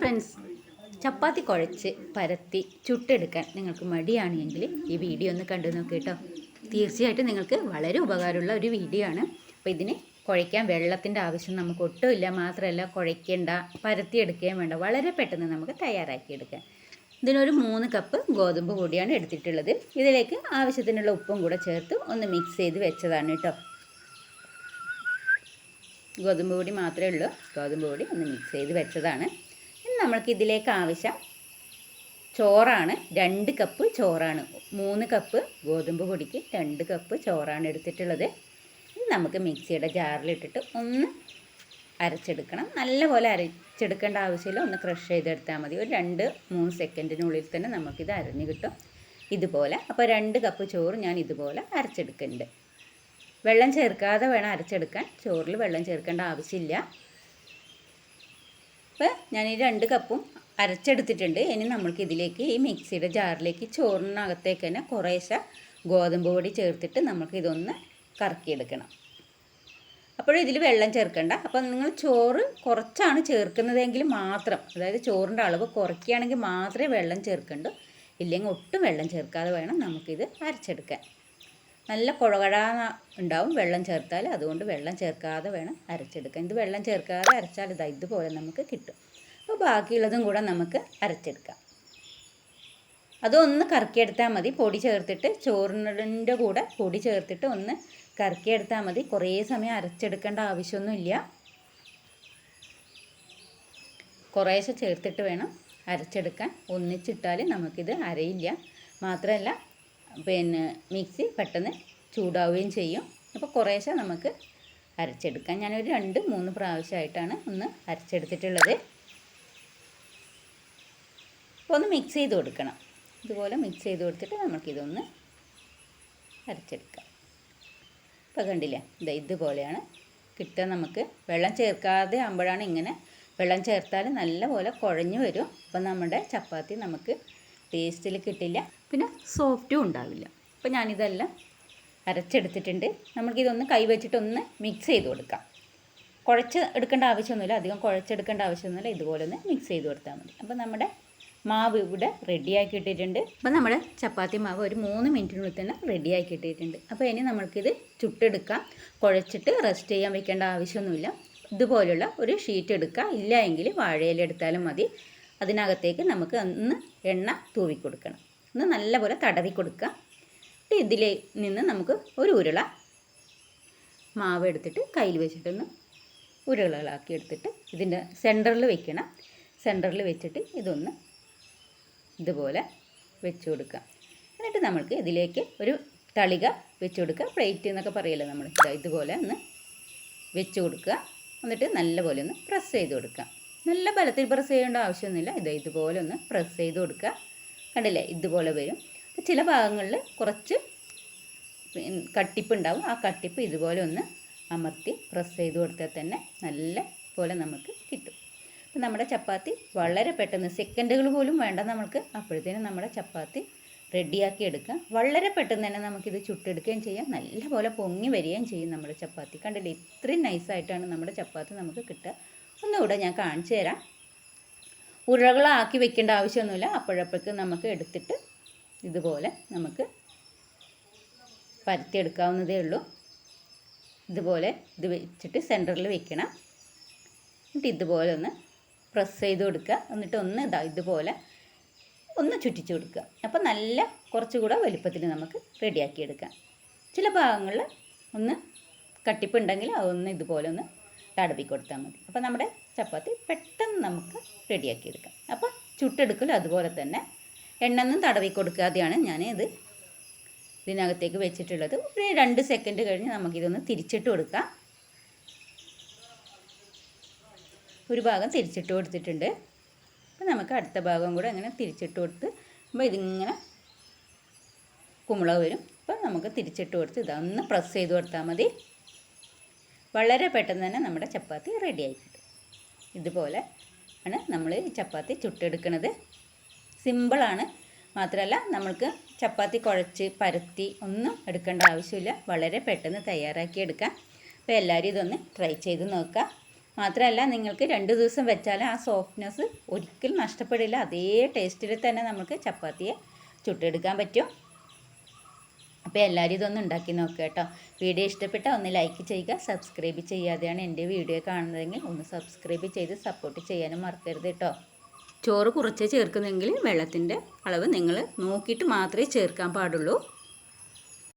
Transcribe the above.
Friends ചപ്പാത്തി കുഴച്ച് പരത്തി ചുട്ടെടുക്കാൻ നിങ്ങൾക്ക് മടിയാണെങ്കിൽ ഈ വീഡിയോ ഒന്ന് കണ്ടു നോക്കി കേട്ടോ. തീർച്ചയായിട്ടും നിങ്ങൾക്ക് വളരെ ഉപകാരമുള്ള ഒരു വീഡിയോ ആണ്. അപ്പോൾ ഇതിന് കുഴയ്ക്കാൻ വെള്ളത്തിന്റെ ആവശ്യം നമുക്ക് ഒട്ടുമില്ല. മാത്രമല്ല കുഴയ്ക്കേണ്ട പരത്തിയെടുക്കുകയും വേണ്ട. വളരെ പെട്ടെന്ന് നമുക്ക് തയ്യാറാക്കിയെടുക്കാം. ഇതിനൊരു മൂന്ന് കപ്പ് ഗോതമ്പ് പൊടിയാണ് എടുത്തിട്ടുള്ളത്. ഇതിലേക്ക് ആവശ്യത്തിനുള്ള ഉപ്പും കൂടെ ചേർത്ത് ഒന്ന് മിക്സ് ചെയ്ത് വെച്ചതാണ് കേട്ടോ. ഗോതമ്പ് പൊടി മാത്രമേ ഉള്ളൂ. ഗോതമ്പ് പൊടി ഒന്ന് മിക്സ് ചെയ്ത് വെച്ചതാണ്. നമ്മൾക്ക് ഇതിലേക്ക് ആവശ്യം ചോറാണ് രണ്ട് കപ്പ് ചോറാണ്. മൂന്ന് കപ്പ് ഗോതമ്പ് പൊടിക്ക് രണ്ട് കപ്പ് ചോറാണ് എടുത്തിട്ടുള്ളത്. ഇത് നമുക്ക് മിക്സിയുടെ ജാറിലിട്ടിട്ട് ഒന്ന് അരച്ചെടുക്കണം. നല്ലപോലെ അരച്ചെടുക്കേണ്ട ആവശ്യമില്ല. ഒന്ന് ക്രഷ് ചെയ്തെടുത്താൽ മതി. ഒരു രണ്ട് മൂന്ന് സെക്കൻഡിനുള്ളിൽ തന്നെ നമുക്കിത് അരഞ്ഞ് കിട്ടും. ഇതുപോലെ. അപ്പോൾ രണ്ട് കപ്പ് ചോറ് ഞാൻ ഇതുപോലെ അരച്ചെടുക്കുന്നുണ്ട്. വെള്ളം ചേർക്കാതെ വേണം അരച്ചെടുക്കാൻ. ചോറിൽ വെള്ളം ചേർക്കേണ്ട ആവശ്യമില്ല. അപ്പോൾ ഞാൻ ഈ രണ്ട് കപ്പും അരച്ചെടുത്തിട്ടുണ്ട്. ഇനി നമ്മൾക്ക് ഇതിലേക്ക് ഈ മിക്സിയുടെ ജാറിലേക്ക് ചോറിനകത്തേക്ക് തന്നെ കുറേശ്ശെ ഗോതമ്പ് പൊടി ചേർത്തിട്ട് നമുക്ക് ഇതൊന്ന് കറക്കിയെടുക്കണം. അപ്പോൾ ഇതിൽ വെള്ളം ചേർക്കണ്ട. അപ്പം നിങ്ങൾ ചോറ് കുറച്ചാണ് ചേർക്കുന്നതെങ്കിൽ മാത്രം അതായത് ചോറിന്റെ അളവ് കുറയ്ക്കുകയാണെങ്കിൽ മാത്രമേ വെള്ളം ചേർക്കണ്ടൂ. ഇല്ലെങ്കിൽ ഒട്ടും വെള്ളം ചേർക്കാതെ വേണം നമുക്കിത് അരച്ചെടുക്കാൻ. നല്ല കുഴകഴ ഉണ്ടാവും. വെള്ളം ചേർത്താൽ അതുകൊണ്ട് വെള്ളം ചേർക്കാതെ വേണം അരച്ചെടുക്കാൻ. ഇത് വെള്ളം ചേർക്കാതെ അരച്ചാൽ ഇതാ ഇതുപോലെ നമുക്ക് കിട്ടും. അപ്പോൾ ബാക്കിയുള്ളതും കൂടെ നമുക്ക് അരച്ചെടുക്കാം. അതൊന്ന് കറക്കിയെടുത്താൽ മതി. പൊടി ചേർത്തിട്ട് ചോറിന്റെ കൂടെ പൊടി ചേർത്തിട്ട് ഒന്ന് കറക്കിയെടുത്താൽ മതി. കുറേ സമയം അരച്ചെടുക്കേണ്ട ആവശ്യമൊന്നുമില്ല. കുറേശ്ശെ ചേർത്തിട്ട് വേണം അരച്ചെടുക്കാൻ. ഒന്നിച്ചിട്ടാൽ നമുക്കിത് അരയില്ല. മാത്രമല്ല പിന്നെ മിക്സി പെട്ടെന്ന് ചൂടാവുകയും ചെയ്യും. അപ്പോൾ കുറേശ്ശെ നമുക്ക് അരച്ചെടുക്കാം. ഞാനൊരു രണ്ട് മൂന്ന് പ്രാവശ്യമായിട്ടാണ് ഒന്ന് അരച്ചെടുത്തിട്ടുള്ളത്. അപ്പോൾ ഒന്ന് മിക്സ് ചെയ്ത് കൊടുക്കണം. ഇതുപോലെ മിക്സ് ചെയ്ത് കൊടുത്തിട്ട് നമുക്കിതൊന്ന് അരച്ചെടുക്കാം. ഇപ്പോൾ കണ്ടില്ലേ? ഇതാ ഇതുപോലെയാണ്. കിട്ടുക നമുക്ക് വെള്ളം ചേർക്കാതെ ആകുമ്പോഴാണ് ഇങ്ങനെ വെള്ളം ചേർത്താൽ നല്ലപോലെ കുഴഞ്ഞു വരും. അപ്പം നമ്മുടെ ചപ്പാത്തി നമുക്ക് ടേസ്റ്റിൽ കിട്ടില്ല. പിന്നെ സോഫ്റ്റും ഉണ്ടാവില്ല. അപ്പോൾ ഞാനിതെല്ലാം അരച്ചെടുത്തിട്ടുണ്ട്. നമുക്കിതൊന്ന് കൈവച്ചിട്ടൊന്ന് മിക്സ് ചെയ്ത് കൊടുക്കാം. കുഴച്ച് എടുക്കേണ്ട ആവശ്യമൊന്നുമില്ല. അധികം കുഴച്ചെടുക്കേണ്ട ആവശ്യമൊന്നുമില്ല. ഇതുപോലെ ഒന്ന് മിക്സ് ചെയ്ത് കൊടുത്താൽ മതി. അപ്പോൾ നമ്മുടെ മാവ് ഇവിടെ റെഡിയാക്കി ഇട്ടിട്ടുണ്ട്. അപ്പോൾ നമ്മുടെ ചപ്പാത്തി മാവ് ഒരു മൂന്ന് മിനിറ്റിനുള്ളിൽ തന്നെ റെഡിയാക്കി ഇട്ടിട്ടുണ്ട്. അപ്പോൾ ഇനി നമ്മൾക്കിത് ചുട്ടെടുക്കാം. കുഴച്ചിട്ട് റെസ്റ്റ് ചെയ്യാൻ വെക്കേണ്ട ആവശ്യമൊന്നുമില്ല. ഇതുപോലുള്ള ഒരു ഷീറ്റ് എടുക്കുക ഇല്ല എങ്കിൽ വാഴയിലെടുത്താലും മതി. അതിനകത്തേക്ക് നമുക്ക് ഒന്ന് എണ്ണ തൂവി കൊടുക്കണം. ഒന്ന് നല്ലപോലെ തടവി കൊടുക്കുക. ഇതിൽ നിന്ന് നമുക്ക് ഒരു ഉരുള മാവ് എടുത്തിട്ട് കയ്യിൽ വെച്ചിട്ടൊന്ന് ഉരുളകളാക്കി എടുത്തിട്ട് ഇതിന്റെ സെന്ററിൽ വെക്കണം. സെന്ററിൽ വെച്ചിട്ട് ഇതൊന്ന് ഇതുപോലെ വെച്ച് കൊടുക്കുക. എന്നിട്ട് നമ്മൾക്ക് ഇതിലേക്ക് ഒരു തളിക വെച്ച് കൊടുക്കുക. പ്ലേറ്റ് എന്നൊക്കെ പറയല്ലോ നമ്മൾ? ഇതാ ഇതുപോലെ ഒന്ന് വെച്ച് കൊടുക്കുക. എന്നിട്ട് നല്ലപോലെ ഒന്ന് പ്രസ് ചെയ്ത് കൊടുക്കുക. നല്ല ബലത്തിൽ പ്രസ് ചെയ്യേണ്ട ആവശ്യമൊന്നുമില്ല. ഇത് ഇതുപോലെ ഒന്ന് പ്രസ് ചെയ്ത് കൊടുക്കുക. കണ്ടില്ലേ? ഇതുപോലെ വരും. ചില ഭാഗങ്ങളിൽ കുറച്ച് കട്ടിപ്പ് ഉണ്ടാവും ആ കട്ടിപ്പ് ഇതുപോലെ ഒന്ന് അമർത്തി പ്രസ് ചെയ്ത് കൊടുത്താൽ തന്നെ നല്ല പോലെ നമുക്ക് കിട്ടും. അപ്പം നമ്മുടെ ചപ്പാത്തി വളരെ പെട്ടെന്ന് സെക്കൻഡുകൾ പോലും വേണ്ട നമുക്ക് അപ്പോഴത്തേനും നമ്മുടെ ചപ്പാത്തി റെഡിയാക്കി എടുക്കാം. വളരെ പെട്ടെന്ന് തന്നെ നമുക്കിത് ചുട്ടെടുക്കുകയും ചെയ്യാം. നല്ലപോലെ പൊങ്ങി വരികയും ചെയ്യും നമ്മുടെ ചപ്പാത്തി. കണ്ടില്ലേ? ഇത്രയും നൈസായിട്ടാണ് നമ്മുടെ ചപ്പാത്തി നമുക്ക് കിട്ടുക. ഒന്നുകൂടെ ഞാൻ കാണിച്ചു തരാം. ഉരുളകളാക്കി വെക്കേണ്ട ആവശ്യമൊന്നുമില്ല. അപ്പോഴപ്പോഴേക്ക് നമുക്ക് എടുത്തിട്ട് ഇതുപോലെ നമുക്ക് പരത്തിയെടുക്കാവുന്നതേ ഉള്ളൂ. ഇതുപോലെ ഇത് വെച്ചിട്ട് സെന്ററിൽ വെക്കണം. എന്നിട്ട് ഇതുപോലെ ഒന്ന് പ്രസ് ചെയ്ത് കൊടുക്കുക. എന്നിട്ട് ഒന്ന് ഇതാ ഇതുപോലെ ഒന്ന് ചുറ്റിച്ച് കൊടുക്കുക. അപ്പോൾ നല്ല കുറച്ചുകൂടെ വലുപ്പത്തിൽ നമുക്ക് റെഡിയാക്കി എടുക്കാം. ചില ഭാഗങ്ങളിൽ ഒന്ന് കട്ടിപ്പുണ്ടെങ്കിൽ അതൊന്ന് ഇതുപോലെ ഒന്ന് തടവി കൊടുത്താൽ മതി. അപ്പോൾ നമ്മുടെ ചപ്പാത്തി പെട്ടെന്ന് നമുക്ക് റെഡിയാക്കി എടുക്കാം അപ്പോൾ ചുട്ടെടുക്കലും അതുപോലെ തന്നെ എണ്ണൊന്നും തടവി കൊടുക്കാതെയാണ് ഞാൻ ഇത് ഇതിനകത്തേക്ക് വെച്ചിട്ടുള്ളത്. ഒരു രണ്ട് സെക്കൻഡ് കഴിഞ്ഞ് നമുക്കിതൊന്ന് തിരിച്ചിട്ട് കൊടുക്കാം. ഒരു ഭാഗം തിരിച്ചിട്ട് കൊടുത്തിട്ടുണ്ട്. അപ്പോൾ നമുക്ക് അടുത്ത ഭാഗം കൂടെ അങ്ങനെ തിരിച്ചിട്ട് കൊടുത്ത് അപ്പോൾ ഇതിങ്ങനെ കുമ്പള വരും. അപ്പോൾ നമുക്ക് തിരിച്ചിട്ട് കൊടുത്ത് ഇതൊന്ന് പ്രസ് ചെയ്ത് കൊടുത്താൽ മതി. വളരെ പെട്ടെന്ന് തന്നെ നമ്മുടെ ചപ്പാത്തി റെഡിയായി കിട്ടും ഇതുപോലെ ആണ് നമ്മൾ ചപ്പാത്തി ചുട്ടെടുക്കുന്നത് സിമ്പിളാണ് മാത്രമല്ല നമ്മൾക്ക് ചപ്പാത്തി കുഴച്ച് പരത്തി ഒന്നും എടുക്കേണ്ട ആവശ്യമില്ല. വളരെ പെട്ടെന്ന് തയ്യാറാക്കി എടുക്കാം. അപ്പോൾ എല്ലാവരും ഇതൊന്ന് ട്രൈ ചെയ്ത് നോക്കുക. മാത്രമല്ല നിങ്ങൾക്ക് രണ്ട് ദിവസം വെച്ചാൽ ആ സോഫ്റ്റ്നെസ് ഒരിക്കലും നഷ്ടപ്പെടില്ല. അതേ ടേസ്റ്റിൽ തന്നെ നമുക്ക് ചപ്പാത്തിയെ ചുട്ടെടുക്കാൻ പറ്റും. അപ്പോൾ എല്ലാവരും ഇതൊന്ന് ഉണ്ടാക്കി നോക്കുക കേട്ടോ. വീഡിയോ ഇഷ്ടപ്പെട്ടാൽ ഒന്ന് ലൈക്ക് ചെയ്യുക സബ്സ്ക്രൈബ് ചെയ്യാതെയാണ് എന്റെ വീഡിയോ കാണുന്നതെങ്കിൽ ഒന്ന് സബ്സ്ക്രൈബ് ചെയ്ത് സപ്പോർട്ട് ചെയ്യാനും മറക്കരുത് കേട്ടോ. ചോറ് കുറച്ചേ ചേർക്കുന്നെങ്കിൽ വെള്ളത്തിന്റെ അളവ് നിങ്ങൾ നോക്കിയിട്ട് മാത്രമേ ചേർക്കാൻ പാടുള്ളൂ.